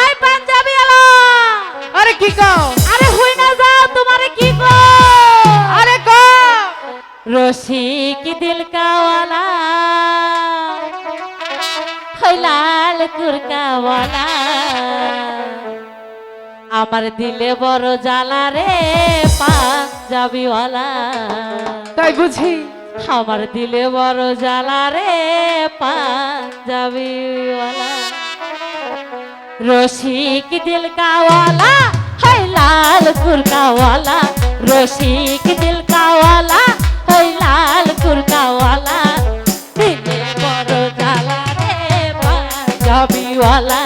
I panjabi আলো। আরে কি কও? আরে হই না যাও তোমারে কি কো আরে কও? রসিক দিল কাওয়ালা লাল কুরকাওয়ালা আমার দিলে বড় জ্বালা রে পাঞ্জাবিওয়ালা। তাই বুঝি? আমার দিলে বড় জ্বালা রে পাঞ্জাবিওয়ালা। রসিক দিল কাওয়ালা হাই লাল কুরকাওয়ালা। রসিক দিল কাওয়ালা হাই লাল কুরকাওয়ালা। দিলে বড় জালা রে পাঞ্জাবিওয়ালা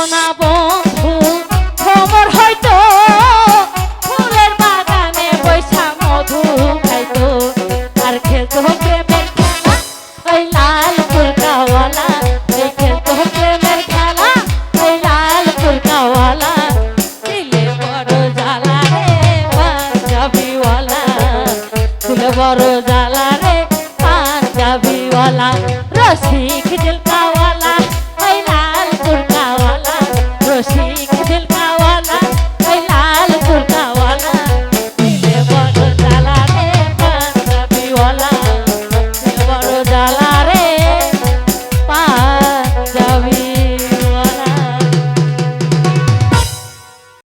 সোনা বন্ধু ভ্রমর হয়তো ফুলের বাগানে মধু খাইতো। আর খেলতো প্রেমের ওই লাল ফুলকাওয়ালা। খেলতো প্রেমের খেলা, ওই লাল ফুলকাওয়ালা। দিলে বড় জ্বালা রে, পাঞ্জাবিওয়ালা। দিলে বড় জ্বালা রে, পাঞ্জাবিওয়ালা। রসিক